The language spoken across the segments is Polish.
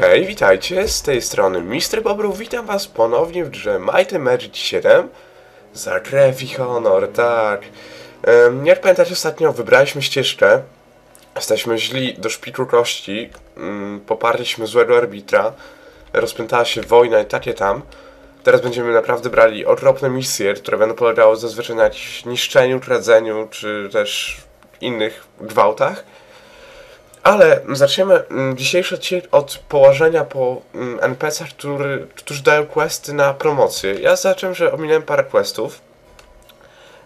Hej, witajcie, z tej strony Mr. Bobrów, witam was ponownie w grze Might and Magic 7 Za krew i honor, tak. Um, Jak pamiętacie ostatnio wybraliśmy ścieżkę. Jesteśmy źli do szpiku kości. Um, Poparliśmy złego arbitra. Rozpętała się wojna i takie tam. Teraz będziemy naprawdę brali okropne misje, które będą polegały zazwyczaj na jakimś niszczeniu, kradzeniu, czy też innych gwałtach ale zaczniemy mm, dzisiejszy odcinek od położenia po mm, NPC-ach, którzy dają questy na promocję. Ja zacząłem, że ominąłem parę questów.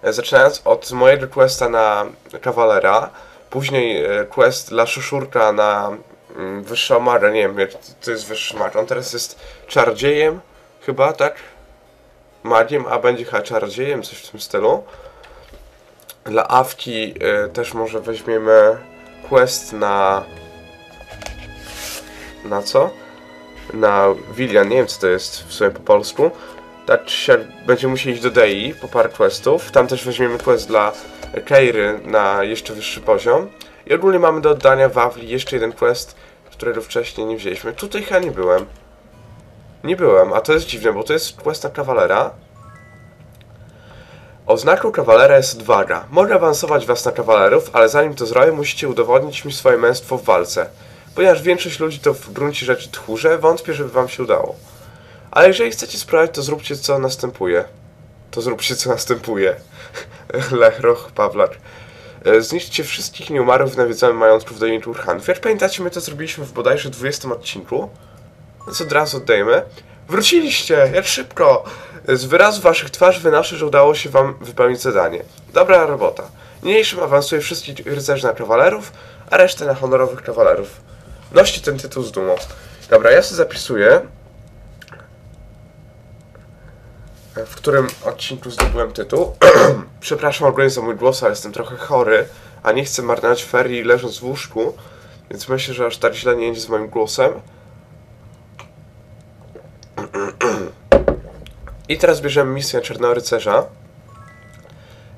E, Zaczynając od mojego questa na kawalera, później e, quest dla szuszurka na mm, wyższą magę, nie wiem to jest wyższy mag, on teraz jest czardziejem, chyba, tak? Magiem, a będzie chyba czardziejem, coś w tym stylu. Dla Awki e, też może weźmiemy quest na... Na co? Na Willian, nie wiem co to jest w sumie po polsku. Siak będziemy musieli iść do Dei po parę questów. Tam też weźmiemy quest dla Keiry na jeszcze wyższy poziom. I ogólnie mamy do oddania Wawli jeszcze jeden quest, którego wcześniej nie wzięliśmy. Tutaj chyba nie byłem. Nie byłem, a to jest dziwne, bo to jest quest na kawalera. Oznaką kawalera jest odwaga. Mogę awansować was na kawalerów, ale zanim to zrobię, musicie udowodnić mi swoje męstwo w walce. Ponieważ większość ludzi to w gruncie rzeczy tchórze, wątpię, żeby wam się udało. Ale jeżeli chcecie sprawdzić, to zróbcie co następuje. To zróbcie co następuje. Lechroch, Pawlak. E, Zniszczcie wszystkich nieumarłych w nawiedzonym majątków do Turhanów. Jak pamiętacie, my to zrobiliśmy w bodajże 20 odcinku. Więc od razu oddajemy. Wróciliście! Jak szybko! Z wyrazu waszych twarzy wynoszę, że udało się wam wypełnić zadanie. Dobra robota. Niniejszym awansuję wszystkich rycerzy na kawalerów, a resztę na honorowych kawalerów. Noście ten tytuł z dumą. Dobra, ja sobie zapisuję, w którym odcinku zdobyłem tytuł. Przepraszam ogólnie za mój głos, ale jestem trochę chory, a nie chcę marnować ferii leżąc w łóżku, więc myślę, że aż tak źle nie będzie z moim głosem. I teraz bierzemy misję Czarnego Rycerza.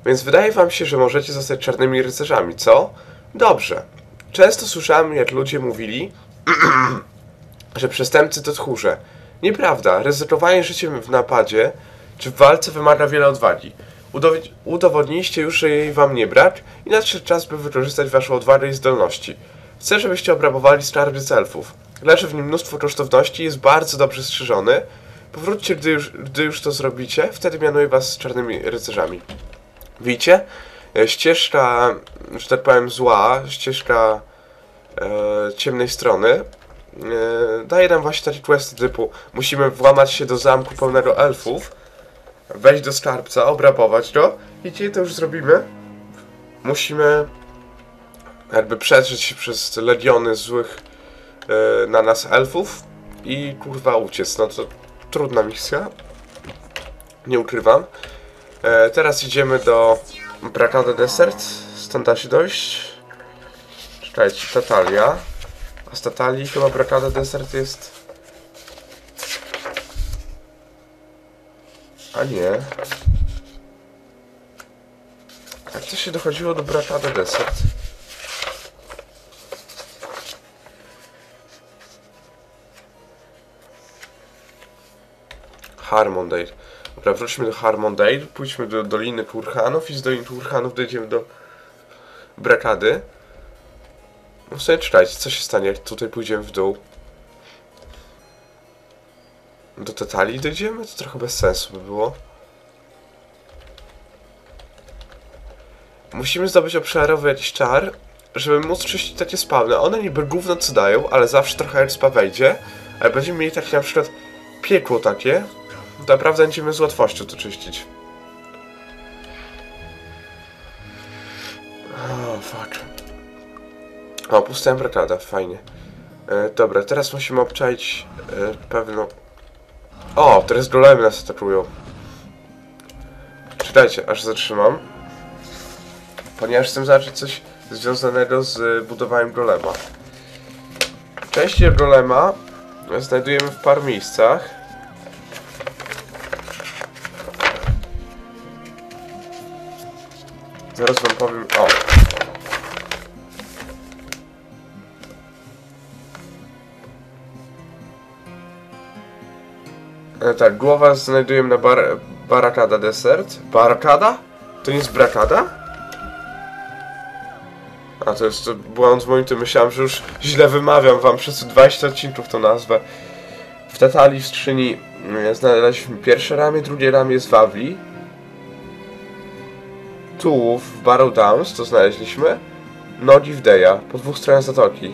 Więc wydaje wam się, że możecie zostać czarnymi rycerzami, co? Dobrze. Często słyszałem, jak ludzie mówili, że przestępcy to tchórze. Nieprawda. Ryzykowanie życiem w napadzie czy w walce wymaga wiele odwagi. Udow- udowodniliście już, że jej wam nie brak i nadszedł czas, by wykorzystać waszą odwagę i zdolności. Chcę, żebyście obrabowali skarbiec elfów. Leży w nim mnóstwo kosztowności jest bardzo dobrze strzeżony. Powróćcie, gdy już, gdy już to zrobicie, wtedy mianuję was czarnymi rycerzami. Widzicie? E, Ścieżka, że tak powiem, zła, ścieżka e, ciemnej strony e, daje nam właśnie taki quest typu musimy włamać się do zamku pełnego elfów, wejść do skarbca, obrabować go i kiedy to już zrobimy, musimy jakby przedrzeć się przez legiony złych na nas elfów i kurwa uciec. No to trudna misja. Nie ukrywam. E, teraz idziemy do Brakada Desert. Stąd da się dojść. Czekajcie, Tatalia. A z Tatalii chyba Brakada Desert jest... A nie. Jak to się dochodziło do Brakada Desert? Harmondale. Dobra, wróćmy do Harmondale, pójdźmy do Doliny Turhanów i z Doliny Turhanów dojdziemy do Brakady. No sobie czekajcie, co się stanie, jak tutaj pójdziemy w dół. Do Tetalii dojdziemy? To trochę bez sensu by było. Musimy zdobyć obszarowy jakiś czar, żeby móc czyścić takie spawny. One niby gówno co dają, ale zawsze trochę expa wejdzie. Ale będziemy mieli takie na przykład piekło takie, naprawdę będziemy z łatwością to czyścić. O, fuck. O, pusta brakada, fajnie. E, dobra, teraz musimy obczaić e, pewną... O, teraz golemy nas atakują. Czytajcie, aż zatrzymam. Ponieważ chcę zobaczyć coś związanego z budowaniem golema. Części golema znajdujemy w paru miejscach. Zaraz wam powiem. O. E, tak, głowa znajdujemy na bar Barakada Desert. Barakada? To nie jest Brakada? A to jest to błąd mój, to myślałem, że już źle wymawiam wam przez 20 odcinków tą nazwę. W Tatali w skrzyni mm, znaleźliśmy pierwsze ramię, drugie ramię jest Wawli. Tułów w Barrow Downs to znaleźliśmy. Nogi w Deja, po dwóch stronach zatoki.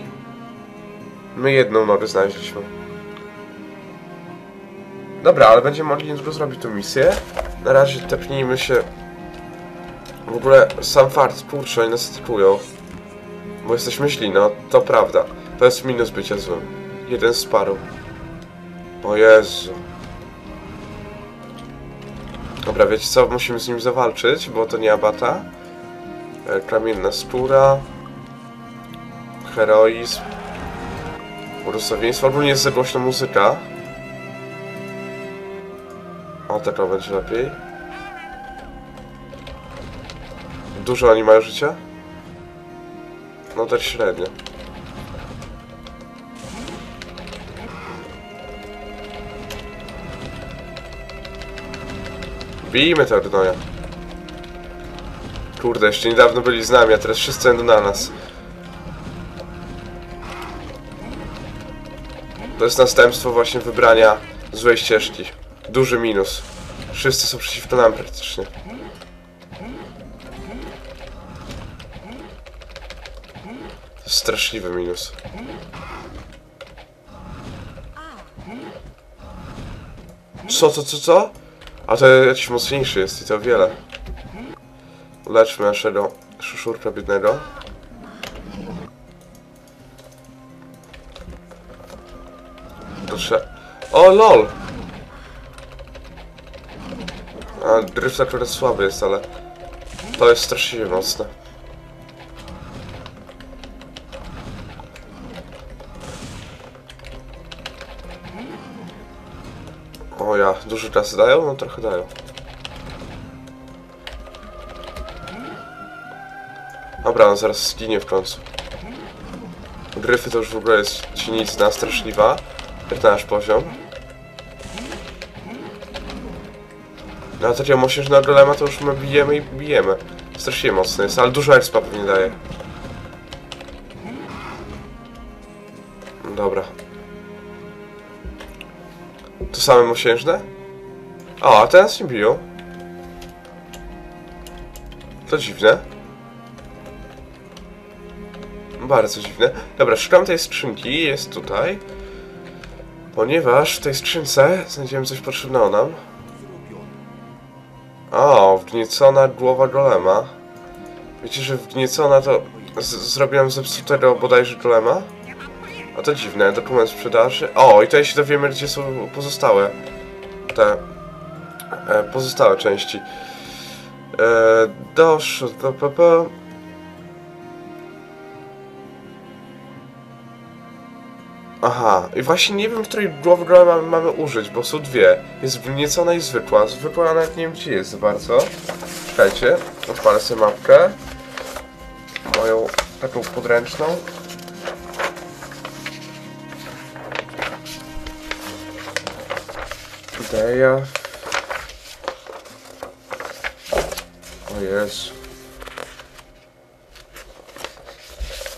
My jedną nogę znaleźliśmy. Dobra, ale będziemy mogli niedługo zrobić tą misję. Na razie tepnijmy się. W ogóle sam fart, kurczę, oni nas atakują. Bo jesteśmy źli, no to prawda. To jest minus bycia złym. Jeden z paru. O Jezu. Dobra, wiecie co? Musimy z nim zawalczyć, bo to nie abata. E, Kamienna skóra. Heroizm. Urosowieństwo. Ogólnie jest za głośna muzyka. O, tak to będzie lepiej. Dużo oni mają życia? No tak średnio. Bijmy te gnoja. Kurde, jeszcze niedawno byli z nami, a teraz wszyscy będą na nas. To jest następstwo właśnie wybrania złej ścieżki. Duży minus. Wszyscy są przeciwko nam praktycznie. To jest straszliwy minus. Co, co, co, co? A to jakiś mocniejszy jest i to wiele. Uleczmy naszego szuszurka biednego. Proszę. O lol! A dryft akurat słaby jest, ale to jest straszliwie mocne. Ja, dużo czasu dają? No trochę dają. Dobra, on zaraz zginie w końcu. Gryfy to już w ogóle jest cinicna, straszliwa. Jak na nasz poziom. No a takiego mosiężnego golema to już my bijemy i bijemy. Strasznie mocny jest, ale dużo expa pewnie daje. Dobra. To same mosiężne? O, a teraz się biją. To dziwne. Bardzo dziwne. Dobra, szukam tej skrzynki, jest tutaj. Ponieważ w tej skrzynce znajdziemy coś potrzebnego nam. O, wgniecona głowa golema. Wiecie, że wgniecona to... Z zrobiłem zepsutego bodajże golema? A to dziwne, dokument sprzedaży. O, i tutaj się dowiemy, gdzie są pozostałe. Te... E, pozostałe części. E, doszło do... p- p- Aha, i właśnie nie wiem, której głowy golema mamy, mamy użyć, bo są dwie. Jest wgniecona i zwykła. Zwykła nawet nie wiem, gdzie jest za bardzo. Czekajcie, odpalę sobie mapkę. Moją taką podręczną. Deja. O Jezu.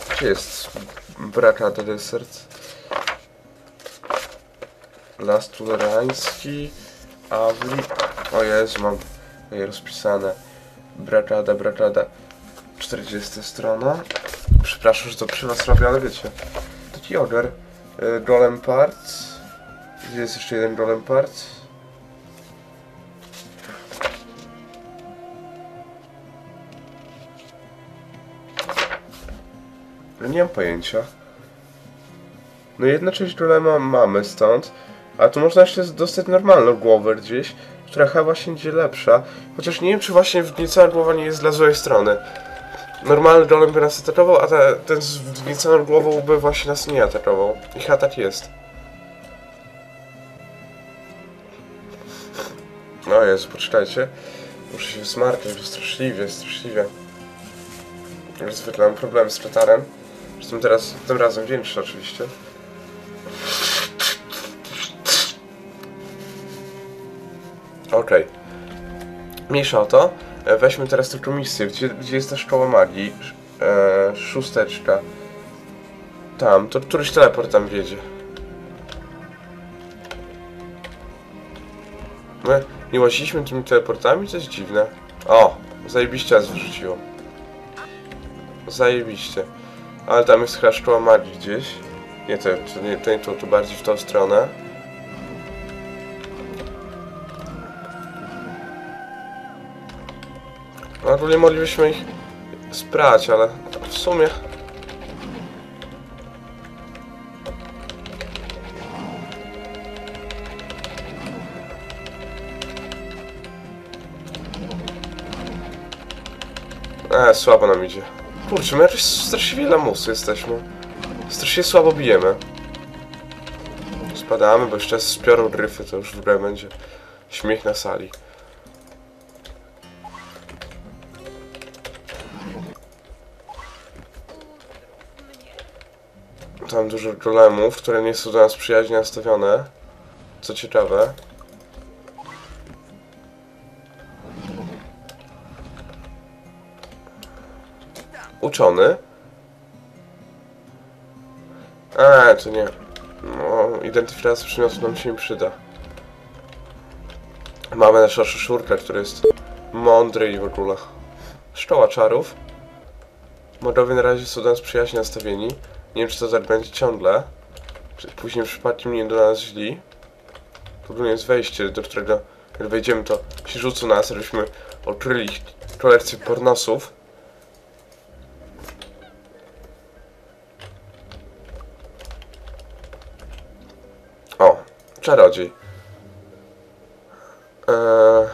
Gdzie jest braka do desert? Las Tolerański, Awli. O Jezu, mam je rozpisane. Brakada, brakada. 40 strona. Przepraszam, że to przy was robię, ale wiecie. Taki ogar. Y, Golem Parts. Jest jeszcze jeden Golem Parts? No nie mam pojęcia. No jedna część golema mamy stąd, ale tu można jeszcze dostać normalną głowę gdzieś, która chyba właśnie będzie lepsza. Chociaż nie wiem, czy właśnie wgniecona głowa nie jest dla złej strony. Normalny golem by nas atakował, a te, ten z wgnieconą głową by właśnie nas nie atakował. I chyba tak jest. O Jezu, poczekajcie. Muszę się smarkać, bo straszliwie, straszliwie. Jak zwykle mam problem z katarem. Zresztą teraz, tym razem większy oczywiście. Okej. Mniejsza o to. E, Weźmy teraz tylko misję. Gdzie, gdzie jest ta szkoła magii? Sz- E, szósteczka. Tam, to któryś teleport tam wiedzie. My nie łaziliśmy tymi teleportami? To jest dziwne. O! Zajebiście nas wyrzuciło. Zajebiście. Ale tam jest chyba szkoła magii gdzieś. Nie, to, to nie to, to, to bardziej w tą stronę. No, ogólnie moglibyśmy ich sprać, ale w sumie... E, słabo nam idzie. Kurczę, my jakoś strasznie wiele lamusu jesteśmy. Strasznie słabo bijemy. Spadamy, bo jeszcze spiorą gryfy, to już w ogóle będzie śmiech na sali. Tam dużo golemów, które nie są do nas przyjaźnie nastawione. Co ciekawe. Uczony. A, to nie. No, identyfikacja przymiotu nam się nie przyda. Mamy naszego szurka, który jest mądry i w ogóle. Szkoła czarów. Modowie na razie są do nas przyjaźnie nastawieni. Nie wiem, czy to tak będzie ciągle. Później przypadkiem nie do nas źli. Ogóle jest wejście, do którego jak wejdziemy, to się rzucą na nas, żebyśmy odkryli kolekcję pornosów. Czarodziej. Eee...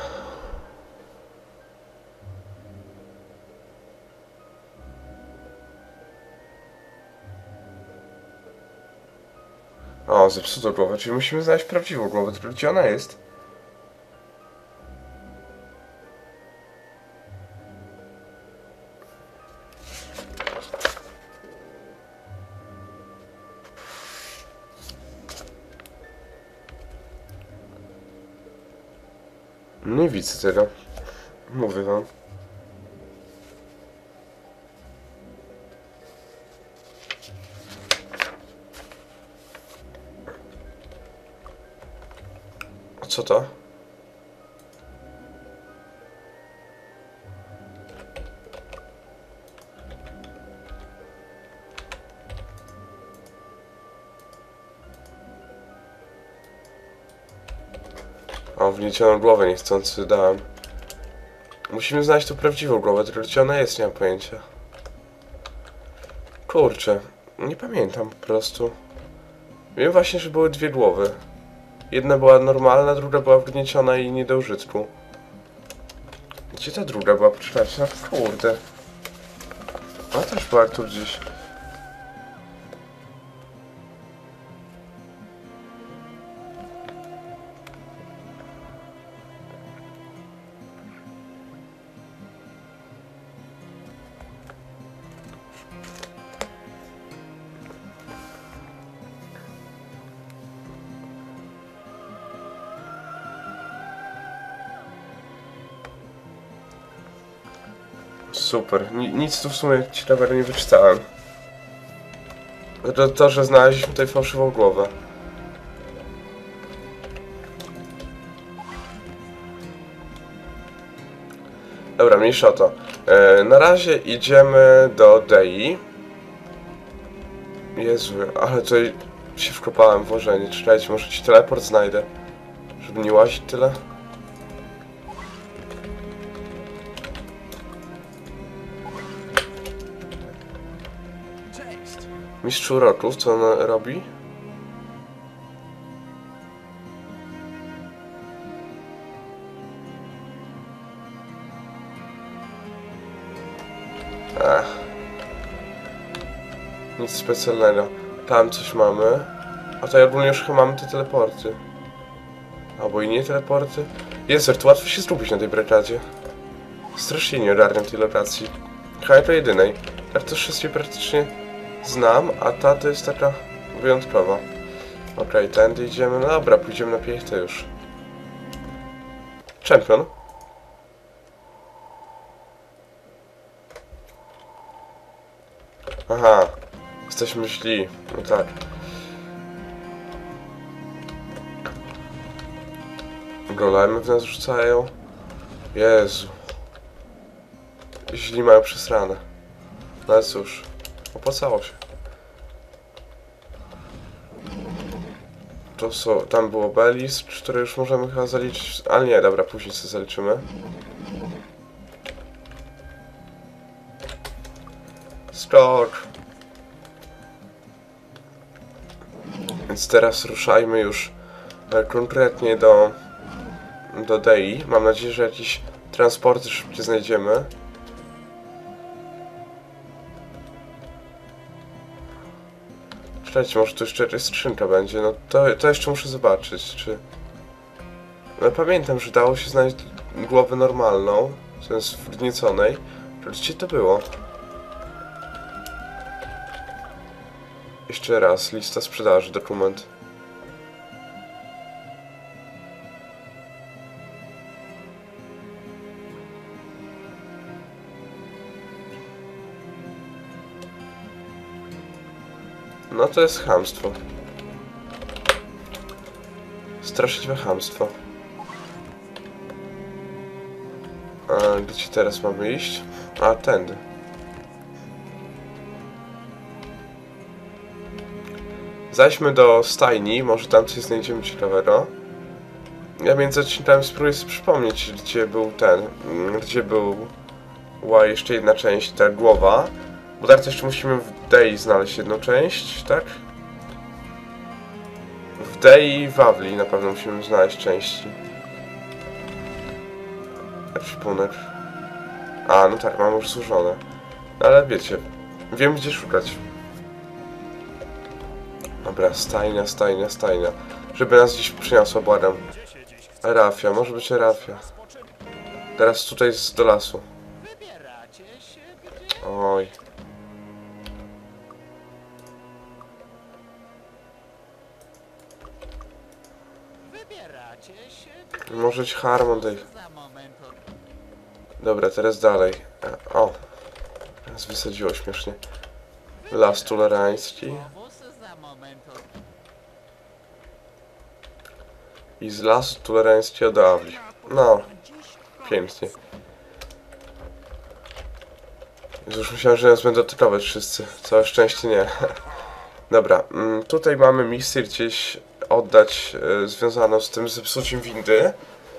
O, zepsuto głowę, czyli musimy znaleźć prawdziwą głowę, tylko gdzie ona jest? Widzę tego. Mówię wam. Co to? O, wniesioną głowę niechcący dałem. Musimy znaleźć tu prawdziwą głowę, tylko gdzie ona jest, nie mam pojęcia. Kurczę, nie pamiętam po prostu. Wiem właśnie, że były dwie głowy. Jedna była normalna, druga była wgnieciona i nie do użytku. Gdzie ta druga była? Poczekajcie, no kurde. Ona też była tu gdzieś. Super. Ni nic tu w sumie ciekawego nie wyczytałem. To, to, że znaleźliśmy tutaj fałszywą głowę. Dobra, mniejsza o to. E, na razie idziemy do Dei. Jezu, ale tutaj się wkopałem w łożenie. Czekajcie, może ci teleport znajdę. Żeby nie łazić tyle. Mistrz uroków, co on robi? Ach. Nic specjalnego. Tam coś mamy. A tutaj ogólnie już chyba mamy te teleporty. Albo i nie teleporty. Jest, to łatwo się zgubić na tej brekadzie. Strasznie nie ogarniam tej lokacji. Chyba to jedynej. Tak to wszystkie praktycznie znam, a ta to jest taka wyjątkowa. Okej, tędy idziemy. No dobra, pójdziemy na piechtę już. Champion. Aha. Jesteśmy źli. No tak. Golemy w nas rzucają. Jezu. Źli mają przesrane. No cóż. Opłacało się. To są, tam było Belis, które już możemy chyba zaliczyć, ale nie, dobra, później sobie zaliczymy. Skok. Więc teraz ruszajmy już e, konkretnie do, do Dei. Mam nadzieję, że jakiś transport szybciej znajdziemy. Czekajcie, może tu jeszcze skrzynka będzie. No to, to jeszcze muszę zobaczyć, czy... No pamiętam, że dało się znaleźć głowę normalną, w sensie wgnieconej. Gdzie to było? Jeszcze raz, lista sprzedaży, dokument. To jest chamstwo. Straszliwe chamstwo. A gdzie teraz mamy iść? A, tędy. Zajdźmy do stajni, może tam coś znajdziemy ciekawego. Ja między odcinkami spróbuję sobie przypomnieć, gdzie był ten, gdzie był była jeszcze jedna część, ta głowa. Bo teraz jeszcze musimy Dei znaleźć jedną część, tak? W Dei i Wawli na pewno musimy znaleźć części. Ekwipunek. A, no tak, mam już złożone. No ale wiecie, wiem gdzie szukać. Dobra, stajnia, stajnia, stajnia. Żeby nas dziś przyniosła, błagam. Rafia, może być Rafia. Teraz tutaj z do lasu. Oj. Może być Harmon tej. za moment od Dobra, teraz dalej. O. Teraz wysadziło śmiesznie. Las od I z lasu tolerańskiego do. No. Pięknie. Już myślałem, że nas będą atakować wszyscy. Całe szczęście nie. Dobra, mm, tutaj mamy misję gdzieś oddać e, związaną z tym zepsuciem windy.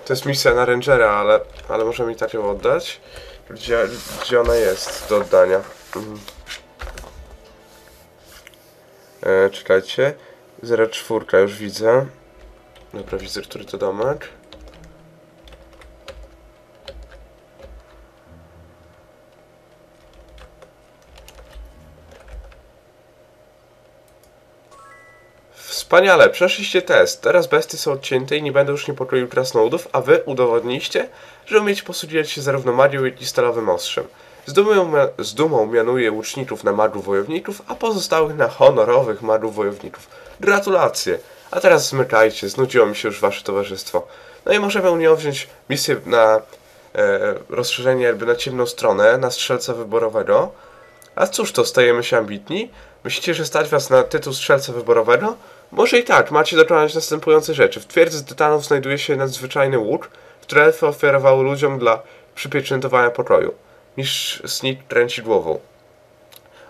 To jest misja na Rangera, ale, ale możemy i tak ją oddać. Gdzie, gdzie ona jest do oddania? Mhm. E, czekajcie. 04 już widzę. Dobra, widzę, który to domek. Wspaniale, przeszliście test. Teraz bestie są odcięte i nie będą już niepokoił krasnoludów, a wy udowodniliście, że umiecie posługiwać się zarówno magią, jak i stalowym ostrzem. Z dumą, z dumą mianuję łuczników na magów wojowników, a pozostałych na honorowych magów wojowników. Gratulacje! A teraz zmykajcie, znudziło mi się już wasze towarzystwo. No i możemy u nią wziąć misję na e, rozszerzenie jakby na ciemną stronę, na strzelca wyborowego. A cóż to, stajemy się ambitni? Myślicie, że stać was na tytuł strzelca wyborowego? Może i tak, macie dokonać następujące rzeczy. W twierdzy tytanów znajduje się nadzwyczajny łuk, który elfy ofiarowały ludziom dla przypieczętowania pokoju. Mistrz Sneak kręci głową.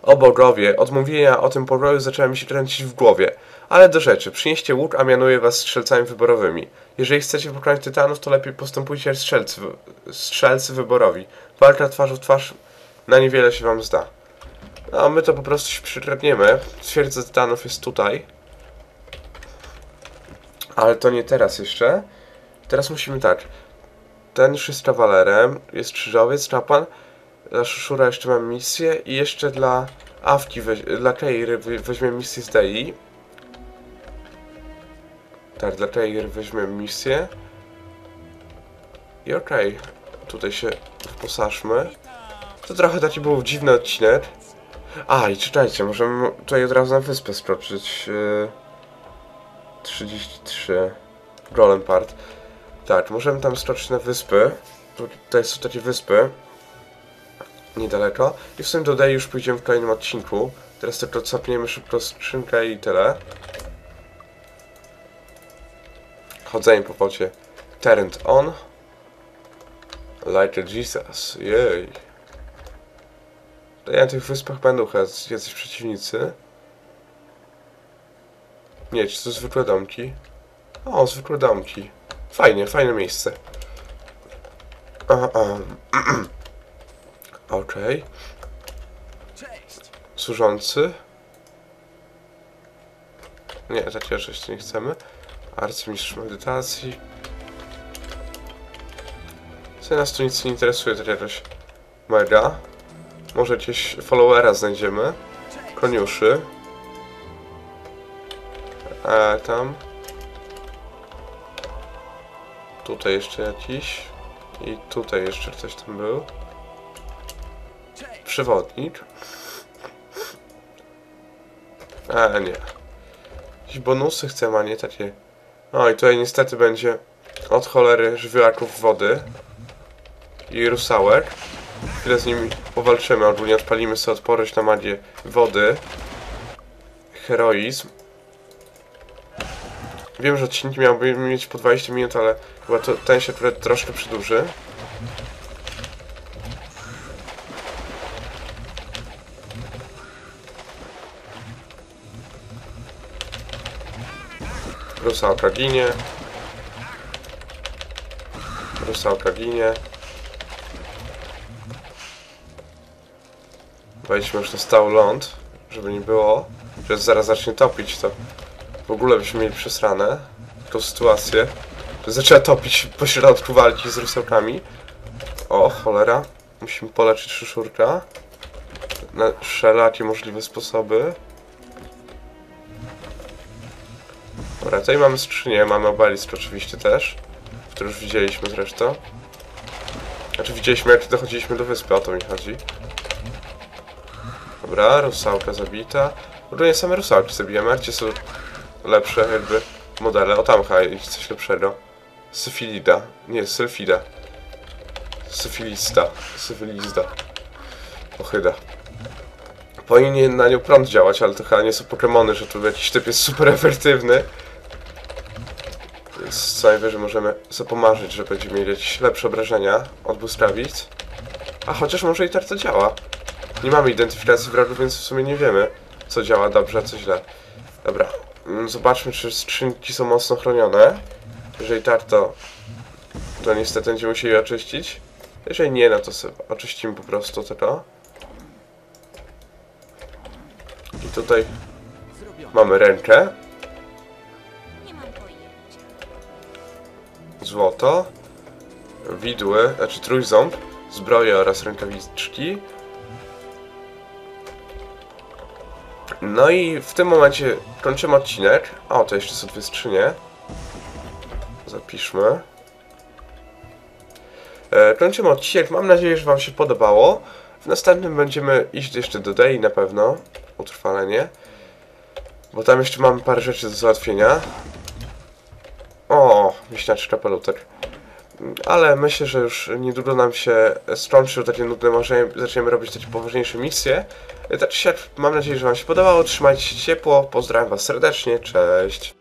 O bogowie, od mówienia o tym pokoju zaczęła mi się kręcić w głowie. Ale do rzeczy, przynieście łuk, a mianuję was strzelcami wyborowymi. Jeżeli chcecie pokonać tytanów, to lepiej postępujcie jak strzelcy, strzelcy wyborowi. Walka twarzą w twarz na niewiele się wam zda. No, my to po prostu się przykradniemy. Twierdza tytanów jest tutaj. Ale to nie teraz jeszcze. Teraz musimy tak. Ten jest kawalerem, jest krzyżowiec, czapan. Dla Szuszura jeszcze mam misję i jeszcze dla Awki, dla Keiry we- weźmiemy misję z Dei. Tak, dla Keiry weźmiemy misję. I okej, tutaj się wyposażmy. To trochę taki był dziwny odcinek. A, i czytajcie, możemy tutaj od razu na wyspę skroczyć. Yy, 33 Golem Part. Tak, możemy tam skoczyć na wyspy. Tu- Tutaj są takie wyspy. Niedaleko. I w sumie do Dei już pójdziemy w kolejnym odcinku. Teraz tylko cofniemy szybko skrzynkę i tyle. Chodzenie po wodzie. Turned on. Like a Jesus. Jej. To ja na tych wyspach będą chyba jacyś przeciwnicy. Nie, czy to zwykłe domki? O, zwykłe domki. Fajnie, fajne miejsce. Aha, aha. Okej. Cześć! Służący. Nie, takiego rzeczy nie chcemy. Arcymistrz medytacji. Co nas tu nic nie interesuje, tak jakoś mega. Może gdzieś followera znajdziemy. Koniuszy. E, tam. Tutaj jeszcze jakiś. I tutaj jeszcze ktoś tam był. Przewodnik. E, nie. Jakieś bonusy chcemy, a nie takie... O, i tutaj niestety będzie od cholery żywiołaków wody i rusałek. Chwilę z nimi powalczymy, ogólnie odpalimy sobie odporność na magię wody. Heroizm. Wiem, że odcinki miałby mieć po 20 minut, ale chyba to, ten się troszkę przedłuży. Rusałka ginie. Rusałka ginie. Wejdźmy już na stały ląd, żeby nie było, że zaraz zacznie topić, to w ogóle byśmy mieli przesrane tą sytuację. Zaczęła topić po środku walki z rusałkami. O, cholera. Musimy poleczyć szyszurka. Na wszelakie możliwe sposoby. Dobra, tutaj mamy skrzynię, mamy obelisk oczywiście też, który już widzieliśmy zresztą. Znaczy widzieliśmy jak dochodziliśmy do wyspy, o to mi chodzi. Dobra, rusałka zabita. Ogólnie same rusałki zabijamy, a gdzie są lepsze jakby modele? O tam chyba coś lepszego. Syfilida. Nie, sylfida. Syfilista. Syfilizda. Ochyda. Powinien na nią prąd działać, ale to chyba nie są Pokemony, że tu jakiś typ jest super efektywny. Więc co najwyżej możemy sobie pomarzyć, że będziemy mieli lepsze obrażenia od błyskawic. A chociaż może i to działa. Nie mamy identyfikacji wrogów, więc w sumie nie wiemy, co działa dobrze, a co źle. Dobra, zobaczmy, czy skrzynki są mocno chronione. Jeżeli tak, to, to niestety będziemy musieli oczyścić. Jeżeli nie, no to sobie oczyścimy po prostu tylko. I tutaj mamy rękę, złoto, widły, znaczy trójząb, zbroje oraz rękawiczki. No i w tym momencie kończymy odcinek. O, to jeszcze są dwie skrzynie. Zapiszmy. E, kończymy odcinek. Mam nadzieję, że Wam się podobało. W następnym będziemy iść jeszcze do Dei na pewno. Utrwalenie. Bo tam jeszcze mamy parę rzeczy do załatwienia. O, wieśniaczka pelutek. Ale myślę, że już niedługo nam się skończy takie nudne marzenie, zaczniemy robić takie poważniejsze misje. Tak czy siak, mam nadzieję, że Wam się podobało, trzymajcie się ciepło, pozdrawiam Was serdecznie, cześć.